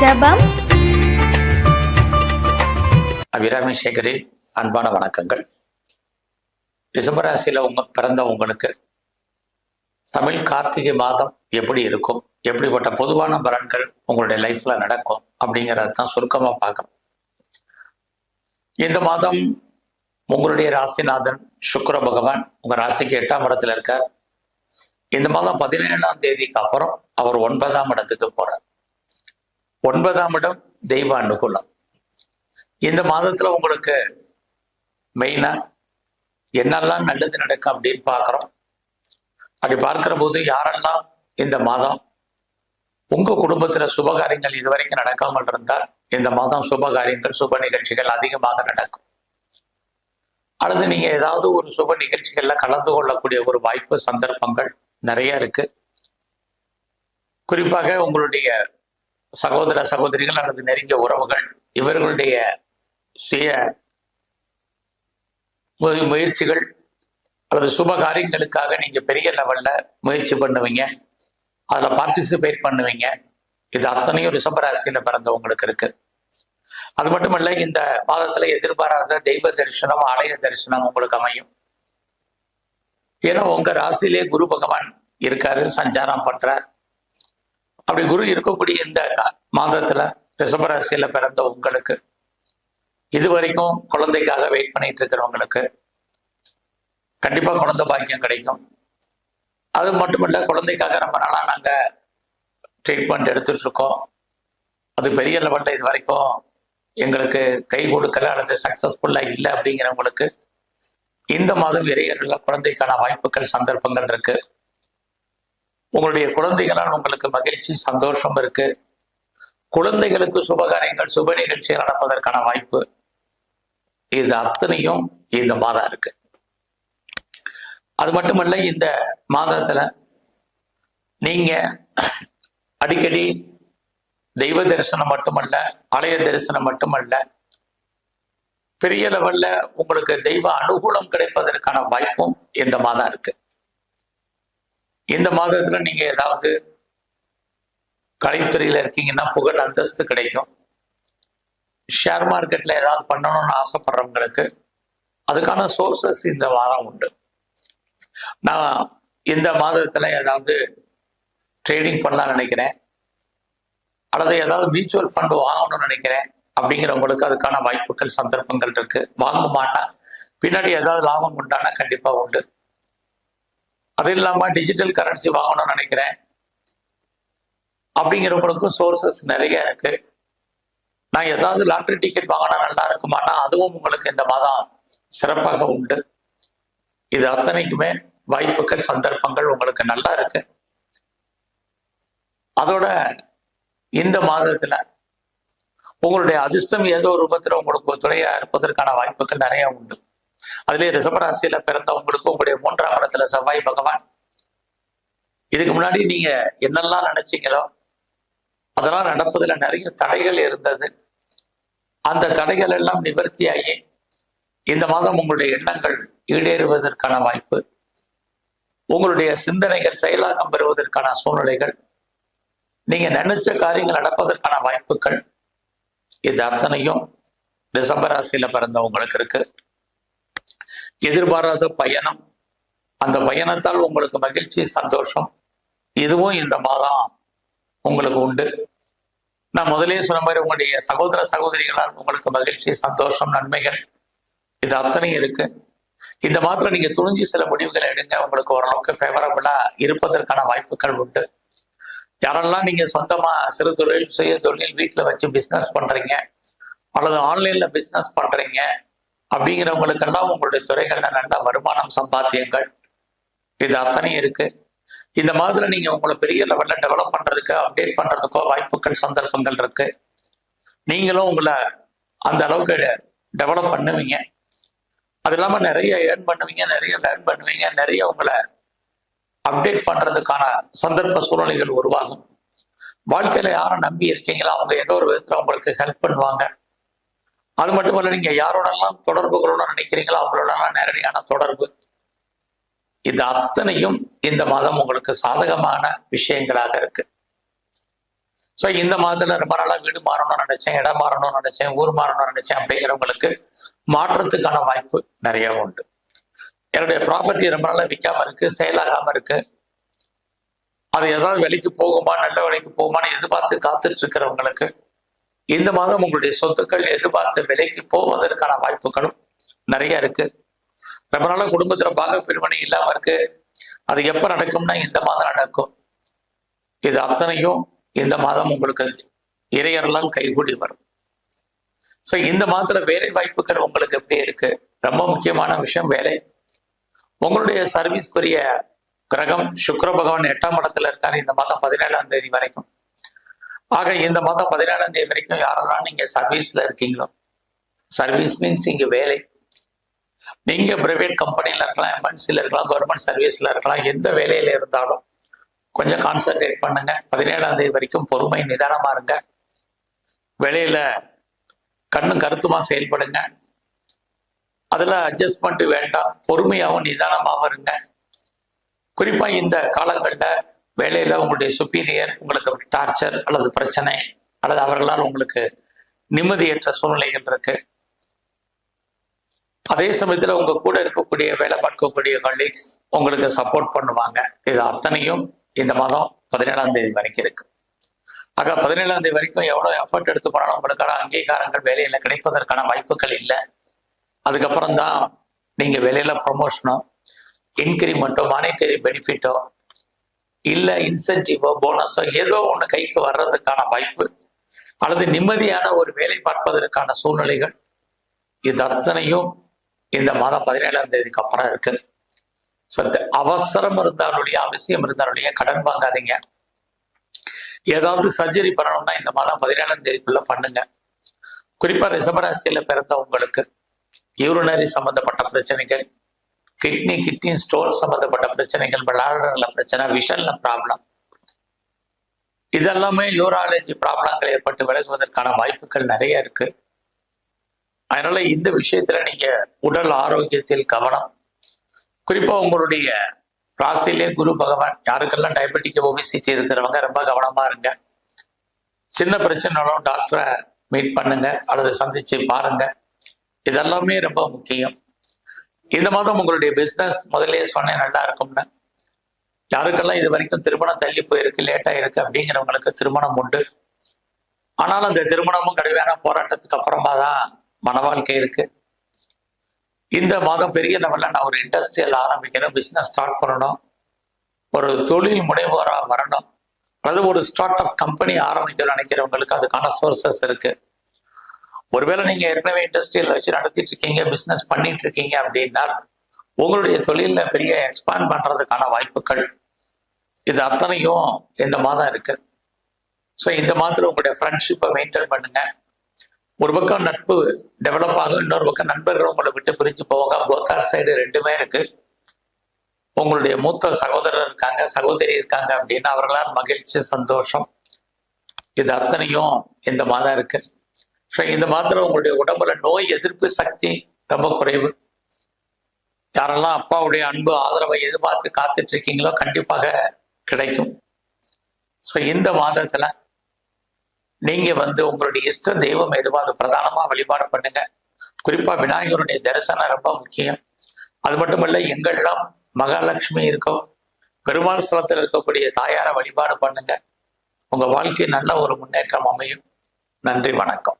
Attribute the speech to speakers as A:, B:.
A: ரிஷபம்
B: அபிராமி சேகரின் அன்பான வணக்கங்கள். ரிஷபராசியில் உங்க பிறந்த உங்களுக்கு தமிழ் கார்த்திகை மாதம் எப்படி இருக்கும்? எப்படிப்பட்ட பொதுவான பலன்கள் உங்களுடைய லைஃப்ல நடக்கும் அப்படிங்கிறத தான் சுருக்கமா பார்க்கணும். இந்த மாதம் உங்களுடைய ராசிநாதன் சுக்கர பகவான் உங்க ராசிக்கு எட்டாம் இடத்துல இருக்கார். இந்த மாதம் பதினேழாம் தேதிக்கு அப்புறம் அவர் ஒன்பதாம் இடத்துக்கு போறார். ஒன்பதாம் இடம் தெய்வ அனுகூலம் இந்த மாதத்துல உங்களுக்கு மெயினா என்னெல்லாம் நல்லது நடக்கும் அப்படின்னு பார்க்குறோம். அப்படி பார்க்கிற போது யாரெல்லாம் இந்த மாதம் உங்க குடும்பத்துல சுபகாரியங்கள் இதுவரைக்கும் நடக்காமல் இருந்தால் இந்த மாதம் சுபகாரியங்கள் சுப நிகழ்ச்சிகள் அதிகமாக நடக்கும். அல்லது நீங்க ஏதாவது ஒரு சுப நிகழ்ச்சிகள்ல கலந்து கொள்ளக்கூடிய ஒரு வாய்ப்பு சந்தர்ப்பங்கள் நிறைய இருக்கு. குறிப்பாக உங்களுடைய சகோதர சகோதரிகள் அல்லது நெருங்கிய உறவுகள் இவர்களுடைய சுய முயற்சிகள் அல்லது சுப காரியங்களுக்காக நீங்க பெரிய லெவல்ல முயற்சி பண்ணுவீங்க. அதில் பார்ட்டிசிபேட் பண்ணுவீங்க. இது அத்தனையும் ரிஷபராசியில பிறந்தவங்களுக்கு இருக்கு. அது மட்டுமல்ல இந்த மாதத்தில் எதிர்பாராத தெய்வ தரிசனம் ஆலய தரிசனம் உங்களுக்கு அமையும். ஏன்னா உங்க ராசியிலே குரு பகவான் இருக்காரு சஞ்சாரம் பண்றார். அப்படி குரு இருக்கக்கூடிய இந்த மாதத்துல ரிஷபராசியில பிறந்த உங்களுக்கு இது வரைக்கும் குழந்தைக்காக வெயிட் பண்ணிட்டு இருக்கிறவங்களுக்கு கண்டிப்பா குழந்தை பாக்கியம் கிடைக்கும். அது மட்டுமல்ல குழந்தைக்காக ரொம்ப நாளா நாங்க ட்ரீட்மெண்ட் எடுத்துட்டு இருக்கோம். அது பெரிய லெவல்ல இது வரைக்கும் எங்களுக்கு கை கொடுக்கல அல்லது சக்சஸ்ஃபுல்லா இல்லை அப்படிங்கிறவங்களுக்கு இந்த மாதம் இறையர்கள் குழந்தைக்கான வாய்ப்புகள் சந்தர்ப்பங்கள் இருக்குது உங்களுடைய குழந்தைகளால் உங்களுக்கு மகிழ்ச்சி சந்தோஷம் இருக்கு. குழந்தைகளுக்கு சுபகாரியங்கள் சுப நிகழ்ச்சிகள் நடப்பதற்கான வாய்ப்பு. இது அத்தனையும் இந்த மாதம் இருக்கு. அது மட்டுமல்ல இந்த மாதத்துல நீங்க அடிக்கடி தெய்வ தரிசனம் மட்டுமல்ல ஆலய தரிசனம் மட்டுமல்ல பெரிய லெவல்ல உங்களுக்கு தெய்வ அனுகூலம் கிடைப்பதற்கான வாய்ப்பும் இந்த மாதம் இருக்கு. இந்த மாதத்துல நீங்க ஏதாவது கலைத்துறையில இருக்கீங்கன்னா புகழ் அந்தஸ்து கிடைக்கும். ஷேர் மார்க்கெட்ல ஏதாவது பண்ணணும்னு ஆசைப்படுறவங்களுக்கு அதுக்கான சோர்சஸ் இந்த மாதம் உண்டு. நான் இந்த மாதத்துல ஏதாவது ட்ரேடிங் பண்ணலாம்னு நினைக்கிறேன். அல்லது ஏதாவது மியூச்சுவல் ஃபண்ட் வாங்கணும்னு நினைக்கிறேன். அப்படிங்கிறவங்களுக்கு அதுக்கான வாய்ப்புகள் சந்தர்ப்பங்கள் இருக்கு. வாங்க மாட்டா. பின்னாடி ஏதாவது லாபம் உண்டானா கண்டிப்பா உண்டு. அது இல்லாம டிஜிட்டல் கரன்சி வாங்கணும்னு நினைக்கிறேன். அப்படிங்கிறவங்களுக்கும் சோர்சஸ் நிறைய இருக்கு. நான் ஏதாவது லாட்ரி டிக்கெட் வாங்கினா நல்லா இருக்குமானா அதுவும் உங்களுக்கு இந்த மாதம் சிறப்பாக உண்டு. இது அத்தனைக்குமே வாய்ப்புகள் சந்தர்ப்பங்கள் உங்களுக்கு நல்லா இருக்கு. அதோட இந்த மாதத்துல உங்களுடைய அதிர்ஷ்டம் ஏதோ ஒரு உங்களுக்கு துணையா இருப்பதற்கான வாய்ப்புகள் நிறைய உண்டு. அதுலயே ரிசபராசியில பிறந்தவங்களுக்கும் உங்களுடைய மூன்றாம் இடத்துல செவ்வாய் பகவான். இதுக்கு முன்னாடி நீங்க என்னெல்லாம் நினைச்சீங்களோ அதெல்லாம் நடப்பதுல நிறைய தடைகள் இருந்தது. அந்த தடைகள் எல்லாம் நிவர்த்தியாகி இந்த மாதம் உங்களுடைய எண்ணங்கள் ஈடேறுவதற்கான வாய்ப்பு உங்களுடைய சிந்தனைகள் செயலாக்கம் பெறுவதற்கான சூழ்நிலைகள் நீங்க நினைச்ச காரியங்கள் நடப்பதற்கான வாய்ப்புகள் இது அத்தனையும் ரிஷபராசியில பிறந்தவங்களுக்கு இருக்கு. எதிர்பாராத பயணம். அந்த பயணத்தால் உங்களுக்கு மகிழ்ச்சி சந்தோஷம் இதுவும் இந்த மாதம் உங்களுக்கு உண்டு. நான் முதலே சொன்ன மாதிரி உங்களுடைய சகோதர சகோதரிகளால் உங்களுக்கு மகிழ்ச்சி சந்தோஷம் நன்மைகள் இது அத்தனையும் இருக்கு. இந்த மாத்திரம் நீங்க துணிஞ்சு சில முடிவுகளை எடுங்க. உங்களுக்கு ஓரளவுக்கு ஃபேவரபிளா இருப்பதற்கான வாய்ப்புகள் உண்டு. யாரெல்லாம் நீங்க சொந்தமா சிறு தொழில் சுய தொழில் வீட்டில் வச்சு பிசினஸ் பண்றீங்க அல்லது ஆன்லைன்ல பிசினஸ் பண்றீங்க அப்படிங்கிறவங்களுக்கெல்லாம் உங்களுடைய துறைகள்ல நல்ல வருமானம் சம்பாத்தியங்கள். இது அத்தனையும் இருக்கு. இந்த மாதிரி நீங்க உங்களை பெரிய லெவல்ல டெவலப் பண்றதுக்கு அப்டேட் பண்றதுக்கோ வாய்ப்புகள் சந்தர்ப்பங்கள் இருக்கு. நீங்களும் உங்களை அந்த அளவுக்கு டெவலப் பண்ணுவீங்க. அது இல்லாம நிறைய ஏர்ன் பண்ணுவீங்க நிறைய லேர்ன் பண்ணுவீங்க நிறைய உங்களை அப்டேட் பண்றதுக்கான சந்தர்ப்ப சூழ்நிலைகள் உருவாகும். வாழ்க்கையில யாரை நம்பி இருக்கீங்களோ அவங்க ஏதோ ஒரு விதத்துல உங்களுக்கு ஹெல்ப் பண்ணுவாங்க. அது மட்டும் இல்ல நீங்க யாரோடெல்லாம் தொடர்புகளோட நினைக்கிறீங்களோ அவங்களோடலாம் நேரடியான தொடர்பு. இது அத்தனையும் இந்த மாதம் உங்களுக்கு சாதகமான விஷயங்களாக இருக்கு. ஸோ இந்த மாதத்துல ரொம்ப நாளா வீடு மாறணும்னு நினைச்சேன் இடம் மாறணும்னு நினைச்சேன் ஊர் மாறணும்னு நினைச்சேன் அப்படிங்கிறவங்களுக்கு மாற்றத்துக்கான வாய்ப்பு நிறைய உண்டு. என்னுடைய ப்ராப்பர்ட்டி ரொம்ப நாளா விற்காம இருக்கு செயலாகாம இருக்கு. அது ஏதாவது விலைக்கு போகுமா நல்ல விலைக்கு போகுமான்னு எதிர்பார்த்து காத்துட்டு இருக்கிறவங்களுக்கு இந்த மாதம் உங்களுடைய சொத்துக்கள் எதிர்பார்த்த விலைக்கு போவதற்கான வாய்ப்புகளும் நிறைய இருக்கு. ரொம்ப நாளா குடும்பத்துல பாக பிரிவினை இல்லாம இருக்கு. அது எப்ப நடக்கும்னா இந்த மாதம் நடக்கும். இது அத்தனையும் இந்த மாதம் உங்களுக்கு இறையரெல்லாம் கைகூடி வரும். ஸோ இந்த மாதத்துல வேலை வாய்ப்புகள் உங்களுக்கு எப்படி இருக்கு? ரொம்ப முக்கியமான விஷயம் வேலை. உங்களுடைய சர்வீஸ்க்குரிய கிரகம் சுக்கர பகவான் எட்டாம் இடத்துல இருக்காரு. இந்த மாதம் பதினேழாம் தேதி வரைக்கும். ஆக இந்த மாதம் பதினேழாம் தேதி வரைக்கும் யாரெல்லாம் நீங்க சர்வீஸ்ல இருக்கீங்களோ சர்வீஸ் மீன்ஸ் இங்க வேலை. நீங்க பிரைவேட் கம்பெனியில இருக்கலாம் எம்என்சில இருக்கலாம் கவர்மெண்ட் சர்வீஸ்ல இருக்கலாம் எந்த வேலையில இருந்தாலும் கொஞ்சம் கான்சென்ட்ரேட் பண்ணுங்க. பதினேழாம் தேதி வரைக்கும் பொறுமை நிதானமா இருங்க. வேலையில கண்ணும் கருத்துமா செயல்படுங்க. அதில் அட்ஜஸ்ட்மெண்ட் வேண்டாம். பொறுமையாகவும் நிதானமாகவும் இருங்க. குறிப்பாக இந்த காலங்களில் வேலையில் உங்களுடைய சுப்பீரியர் உங்களுக்கு டார்ச்சர் அல்லது பிரச்சனை அல்லது அவர்களால் உங்களுக்கு நிம்மதியற்ற சூழ்நிலைகள் இருக்கு. அதே சமயத்தில் உங்க கூட இருக்கக்கூடிய வேலை பார்க்கக்கூடிய கலீக்ஸ் உங்களுக்கு சப்போர்ட் பண்ணுவாங்க. இது அத்தனையும் இந்த மாதம் பதினேழாம் தேதி வரைக்கும் இருக்கு. ஆக பதினேழாம் தேதி வரைக்கும் எவ்வளவு எஃபர்ட் எடுத்து போனாலும் உங்களுக்கான அங்கீகாரங்கள் வேலையில கிடைப்பதற்கான வாய்ப்புகள் இல்லை. அதுக்கப்புறம் தான் நீங்க வேலையில ப்ரொமோஷனோ இன்கிரிமெண்ட்டோ மானிட்டரி பெனிஃபிட்டோ இல்லை இன்சென்டிவோ போனஸோ ஏதோ ஒன்று கைக்கு வர்றதுக்கான வாய்ப்பு அல்லது நிம்மதியான ஒரு வேலை பார்ப்பதற்கான சூழ்நிலைகள் இது அத்தனையும் இந்த மாதம் பதினேழாம் தேதிக்கு அப்புறம் இருக்கு. ஸோ அவசரம் இருந்தாலுடைய அவசியம் இருந்தாலுடைய கடன் வாங்காதீங்க. ஏதாவது சர்ஜரி பண்ணணும்னா இந்த மாதம் பதினேழாம் தேதிக்குள்ள பண்ணுங்க. குறிப்பா ரிசபராசியில பிறந்த உங்களுக்கு யூரினரி சம்பந்தப்பட்ட பிரச்சனைகள் கிட்னி கிட்னி ஸ்டோன் சம்பந்தப்பட்ட பிரச்சனைகள் விளாடுறதுல பிரச்சனை விஷல்ல ப்ராப்ளம் இதெல்லாமே யூராலஜி ப்ராப்ளங்கள் ஏற்பட்டு விலகுவதற்கான வாய்ப்புகள் நிறைய இருக்கு. அதனால இந்த விஷயத்துல நீங்க உடல் ஆரோக்கியத்தில் கவனம். குறிப்பா உங்களுடைய ராசிலே குரு பகவான் யாருக்கெல்லாம் டயபெட்டிக் ஒபிசிட்டி இருக்கிறவங்க ரொம்ப கவனமா இருங்க. சின்ன பிரச்சனைனாலும் டாக்டரை மீட் பண்ணுங்க அல்லது சந்திச்சு பாருங்க. இதெல்லாமே ரொம்ப முக்கியம். இந்த மாதம் உங்களுடைய பிஸ்னஸ் முதலே சொன்னேன் நல்லா இருக்கும்னு. யாருக்கெல்லாம் இது வரைக்கும் திருமணம் தள்ளி போயிருக்கு லேட்டாக இருக்கு அப்படிங்கிறவங்களுக்கு திருமணம் உண்டு. ஆனாலும் அந்த திருமணமும் கடுமையான போராட்டத்துக்கு அப்புறமா தான் மன வாழ்க்கை இருக்கு. இந்த மாதம் பெரிய லெவலில் நான் ஒரு இண்டஸ்ட்ரியல் ஆரம்பிக்கணும் பிஸ்னஸ் ஸ்டார்ட் பண்ணணும். ஒரு தொழில் முனைவோராக வரணும். அல்லது ஒரு ஸ்டார்ட் அப் கம்பெனி ஆரம்பிக்கணும்னு நினைக்கிறவங்களுக்கு அதுக்கான சோர்சஸ் இருக்குது ஒருவேளை நீங்க ஏற்கனவே இண்டஸ்ட்ரியல் வச்சு நடத்திட்டு இருக்கீங்க பிசினஸ் பண்ணிட்டு இருக்கீங்க அப்படின்னா உங்களுடைய தொழில பெரிய எக்ஸ்பேண்ட் பண்றதுக்கான வாய்ப்புகள் இது அத்தனையும் இந்த மாதம் இருக்கு. ஸோ இந்த மாதத்துல உங்களுடைய ஃப்ரெண்ட்ஷிப்பை மெயின்டைன் பண்ணுங்க. ஒரு பக்கம் நட்பு டெவலப் ஆகும் இன்னொரு பக்கம் நண்பர்கள் உங்களை விட்டு பிரிஞ்சு போவாங்க. போத்தார் சைடு ரெண்டுமே இருக்கு. உங்களுடைய மூத்த சகோதரர் இருக்காங்க சகோதரி இருக்காங்க அப்படின்னா அவர்களால் மகிழ்ச்சி சந்தோஷம் இது அத்தனையும் இந்த மாதம் இருக்குது ஸோ இந்த மாத்திரம் உங்களுடைய உடம்புல நோய் எதிர்ப்பு சக்தி ரொம்ப குறைவு. யாரெல்லாம் அப்பாவுடைய அன்பு ஆதரவை எதிர்பார்த்து காத்துட்டு இருக்கீங்களோ கண்டிப்பாக கிடைக்கும். ஸோ இந்த மாதத்துல நீங்க வந்து உங்களுடைய இஷ்ட தெய்வம் எதுவாக பிரதானமா வழிபாடு பண்ணுங்க. குறிப்பா விநாயகருடைய தரிசனம் ரொம்ப முக்கியம். அது மட்டுமல்ல எங்கெல்லாம் மகாலட்சுமி இருக்கோ பெருமாள் ஸ்தலத்தில் இருக்கக்கூடிய தாயாரை வழிபாடு பண்ணுங்க. உங்க வாழ்க்கை நல்ல ஒரு முன்னேற்றம் அமையும். நன்றி வணக்கம்.